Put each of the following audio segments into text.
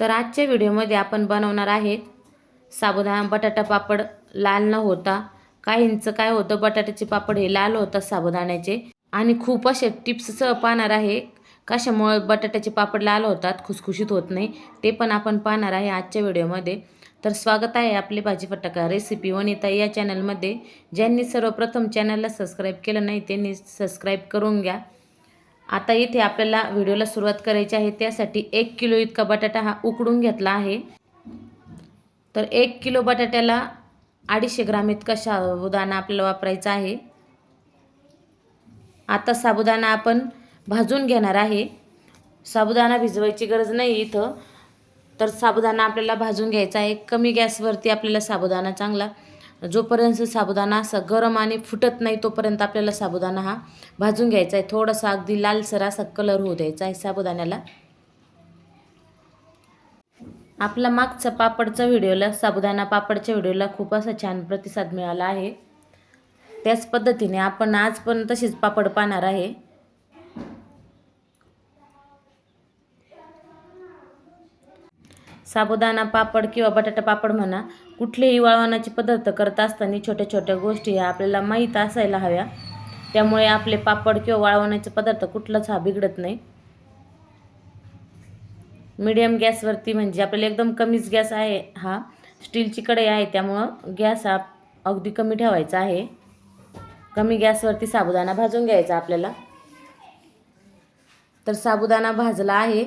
तर आजच्या व्हिडिओमध्ये आपण बनवणार आहेत साबुदाणा बटाटा पापड. लाल न होता. काहींचं काय होतं? बटाट्याचे पापड हे लाल होतात साबुदाण्याचे. आणि खूप असे टिप्ससह पाहणार आहे. कशामुळं बटाट्याचे पापड लाल होतात? खुसखुशीत होत नाही. ते पण आपण पाहणार आहे आजच्या व्हिडिओमध्ये. तर स्वागत आहे आपले भाजी फटाका रेसिपी वनिता या चॅनलमध्ये ज्यांनी सर्वप्रथम चॅनलला सबस्क्राईब केलं नाही त्यांनी सबस्क्राईब करून घ्या. आता इथे आपल्याला व्हिडिओला सुरुवात करायची आहे. त्यासाठी एक किलो इतका बटाटा हा उकडून घेतला आहे. तर एक किलो बटाट्याला अडीचशे ग्राम इतका साबुदाणा आपल्याला वापरायचा आहे. आता साबुदाणा आपण भाजून घेणार आहे. साबुदाणा भिजवायची गरज नाही इथं. तर साबुदाणा आपल्याला भाजून घ्यायचा आहे. कमी गॅसवरती आपल्याला साबुदाणा चांगला जोपर्यंत साबुदाणा असा गरम आणि फुटत नाही तोपर्यंत आपल्याला साबुदाणा हा भाजून घ्यायचा आहे. थोडासा अगदी लालसर असा कलर होऊ द्यायचा आहे साबुदाण्याला. आपला मागचा पापडचा व्हिडिओला साबुदाणा पापडच्या व्हिडिओला खूप असा छान प्रतिसाद मिळाला आहे. त्याच पद्धतीने आपण आज पण तसेच पापड पाहणार आहे. साबुदाणा पापड किंवा बटाटा पापड म्हणा कुठलेही वाळवणाचे पदार्थ करत असताना छोट्या छोट्या गोष्टी ह्या आपल्याला माहीत असायला हव्या. त्यामुळे आपले पापड किंवा वाळवण्याचे पदार्थ कुठलाच हा बिघडत नाही. मीडियम गॅसवरती म्हणजे आपल्याला एकदम कमीच गॅस आहे हा. स्टीलची कढई आहे त्यामुळं गॅस हा अगदी कमी ठेवायचा आहे. कमी गॅसवरती साबुदाणा भाजून घ्यायचा आपल्याला. तर साबुदाणा भाजला आहे.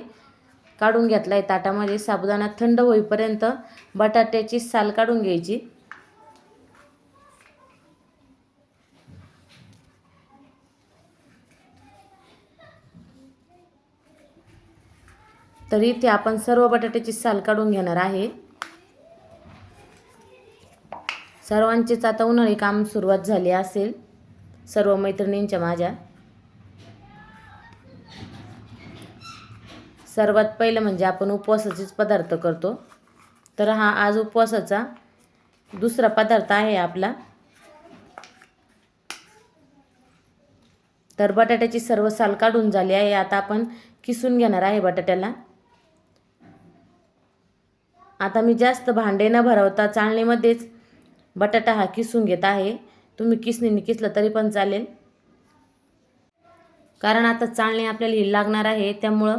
काढून घेतला आहे ताटामध्ये साबुदाणा थंड होईपर्यंत बटाट्याची साल काढून घ्यायची. तर इथे आपण सर्व बटाट्याची साल काढून घेणार आहे. सर्वांचीच आता उन्हाळी काम सुरुवात झाली असेल. सर्व मैत्रिणींच्या माझ्या. सर्वात पहिलं म्हणजे आपण उपवासाचेच पदार्थ करतो. तर हा आज उपवासाचा दुसरा पदार्थ आहे आपला. तर बटाट्याची सर्व साल काढून झाली आहे. आता आपण किसून घेणार आहे बटाट्याला. आता मी जास्त भांडे न भरवता चाळणीमध्येच बटाटा हा किसून घेत आहे. तुम्ही किसणीने किसलं तरी पण चालेल. कारण आता चाळणी आपल्याला ही लागणार आहे. त्यामुळं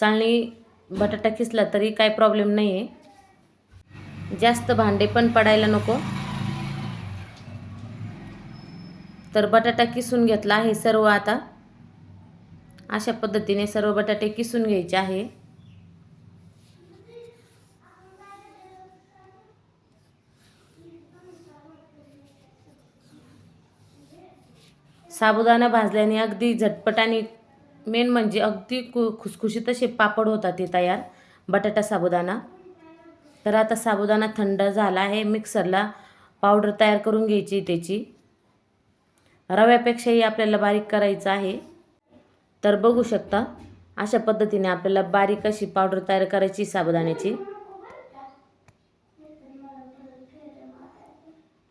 चांगली बटाटा किसला तरी काही प्रॉब्लेम नाही आहे जास्त भांडे पण पडायला नको. तर बटाटा किसून घेतला आहे सर्व आता. अशा पद्धतीने सर्व बटाटे किसून घ्यायचे आहे. साबुदाणा भाजल्याने अगदी झटपट आणि मेन म्हणजे अगदी कु खुसखुशीत असे पापड होतात ते तयार. बटाटा साबुदाणा. तर आता साबुदाणा थंड झाला आहे. मिक्सरला पावडर तयार करून घ्यायची त्याची. रव्यापेक्षाही आपल्याला बारीक करायचं आहे. तर बघू शकता अशा पद्धतीने आपल्याला बारीक अशी पावडर तयार करायची साबुदाण्याची.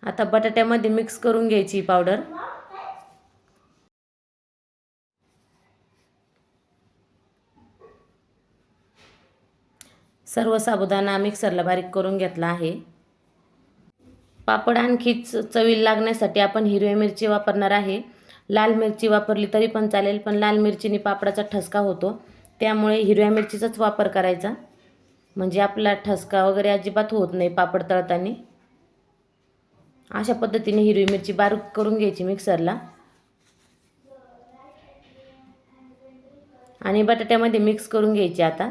आता बटाट्यामध्ये मिक्स करून घ्यायची पावडर. सर्व साबुदाणा मिक्सरला बारीक करून घेतला आहे. पापड आणखीच चवीला लागण्यासाठी आपण हिरव्या मिरची वापरणार आहे. लाल मिरची वापरली तरी पण चालेल पण लाल मिरचीने पापडाचा ठसका होतो. त्यामुळे हिरव्या मिरचीचाच वापर करायचा. म्हणजे आपला ठसका वगैरे अजिबात होत नाही पापड तळताना. अशा पद्धतीने हिरवी मिरची बारीक करून घ्यायची मिक्सरला. आणि बटाट्यामध्ये मिक्स करून घ्यायची आता.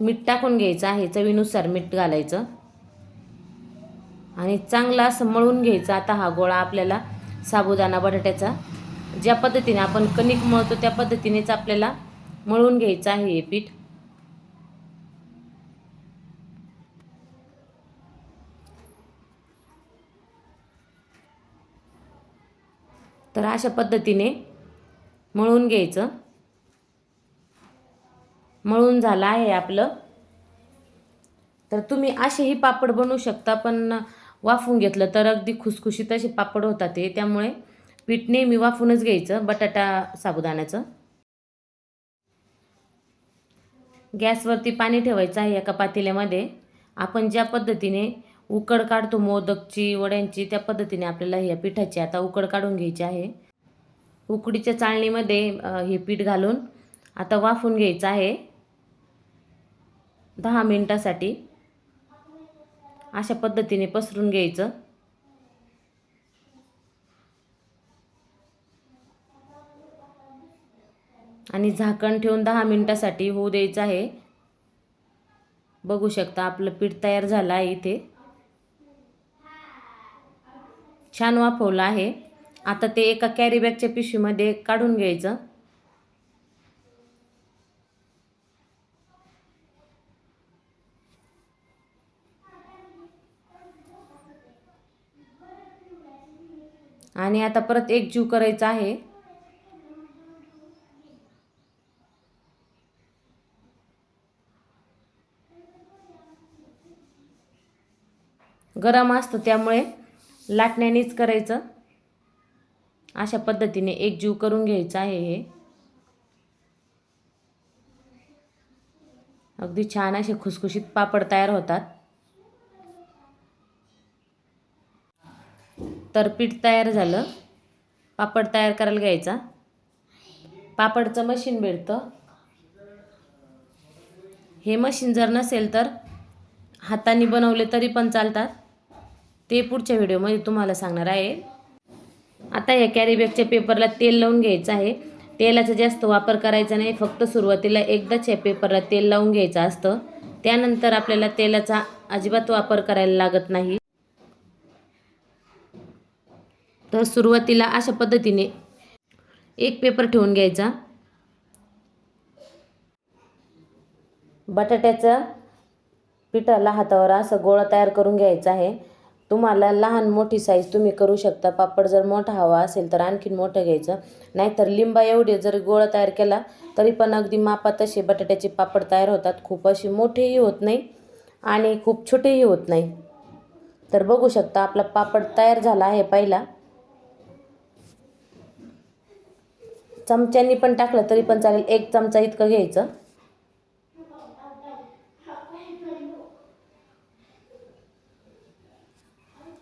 मीठ टाकून घ्यायचं आहे चवीनुसार मीठ घालायचं. आणि चांगला असं मळून घ्यायचा. आता हा गोळा आपल्याला साबुदाणा बटाट्याचा ज्या पद्धतीने आपण कणिक मळतो त्या पद्धतीनेच आपल्याला मळून घ्यायचं आहे हे पीठ. तर अशा पद्धतीने मळून घ्यायचं. मळून झालं आहे आपलं. तर तुम्ही असेही पापड बनवू शकता पण वाफून घेतलं तर अगदी खुसखुशीत असे पापड होतात ते. त्यामुळे पीठ नेहमी वाफूनच घ्यायचं बटाटा साबुदाण्याचं. गॅसवरती पाणी ठेवायचं आहे एका पातेल्यामध्ये. आपण ज्या पद्धतीने उकड काढतो मोदकची वड्यांची त्या पद्धतीने आपल्याला ह्या पिठाची आता उकड काढून घ्यायची आहे. उकडीच्या चाळणीमध्ये हे पीठ घालून आता वाफून घ्यायचं आहे. दहा मिनटासाठी अशा पद्धतीने पसरून घ्यायचं. आणि झाकण ठेवून दहा मिनटासाठी होऊ द्यायचं आहे. बघू शकता आपलं पीठ तयार झालं आहे इथे. छान वाफवलं आहे. आता ते एका कॅरीबॅगच्या पिशवीमध्ये काढून घ्यायचं. आणि आता परत एक जीव करायचा आहे. गरम असतं त्यामुळे लाटण्यानेच करायचं. अशा पद्धतीने एक जीव करून घ्यायचं आहे हे. अगदी छान असे खुसखुशीत पापड तयार होतात. तर पीठ तयार झालं. पापड तयार करायला घ्यायचा. पापडचं मशीन भेटतं हे मशीन जर नसेल तर हाताने बनवले तरी पण चालतात. ते पुढच्या व्हिडिओमध्ये तुम्हाला सांगणार आहे. आता या कॅरीबॅगच्या पेपरला तेल लावून घ्यायचं आहे. तेलाचा जास्त वापर करायचा नाही. फक्त सुरुवातीला एकदाच या पेपरला तेल लावून घ्यायचं असतं. त्यानंतर आपल्याला तेलाचा अजिबात वापर करायला लागत नाही. तर सुरुवातीला अशा पद्धतीने एक पेपर ठेवून घ्यायचा. बटाट्याचा पिठाला हातावर असं गोळा तयार करून घ्यायचा आहे. तुम्हाला लहान मोठी साईज तुम्ही करू शकता. पापड जर मोठा हवा असेल तर आणखीन मोठं घ्यायचं. नाहीतर लिंबा एवढे जर गोळा तयार केला तरी पण अगदी मापात असे बटाट्याचे पापड तयार होतात. खूप असे मोठेही होत नाही आणि खूप छोटेही होत नाही. तर बघू शकता आपला पापड तयार झाला आहे पहिला. चमच्यानी पण टाकलं तरी पण चालेल. एक चमचा इतकं घ्यायचं.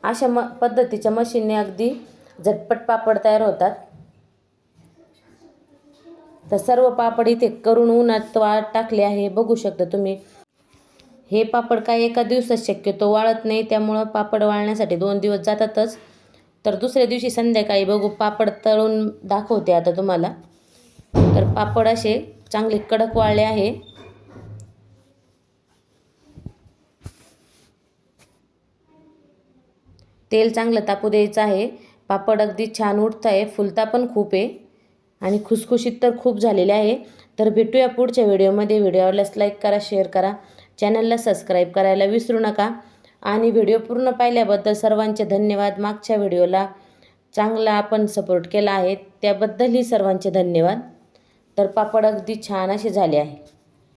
अशा म पद्धतीच्या मशीनने अगदी झटपट पापड तयार होतात. तर सर्व पापड इथे करून उन्हात वाळत टाकले आहे. बघू शकता तुम्ही. हे पापड काय एका दिवसात शक्यतो वाळत नाही त्यामुळं पापड वाळण्यासाठी दोन दिवस जातातच. तर दुसऱ्या दिवशी संध्याकाळी बघू पापड तळून दाखवते आता तुम्हाला. तर पापड असे चांगले कडक वाळले आहे. तेल चांगलं तापू द्यायचं आहे. पापड अगदी छान उठत आहे फुलता पण खूप आहे. आणि खुसखुशीत तर खूप झालेले आहे. तर भेटूया पुढच्या व्हिडिओमध्ये व्हिडिओ आवडल्यास लाईक करा शेअर करा. चॅनलला सबस्क्राईब करायला विसरू नका. आणि व्हिडिओ पूर्ण पाहिल्याबद्दल सर्वांचे धन्यवाद. मागच्या व्हिडिओला चांगला आपण सपोर्ट केला आहे त्याबद्दलही सर्वांचे धन्यवाद. तर पापड अगदी छान असे झाले आहे.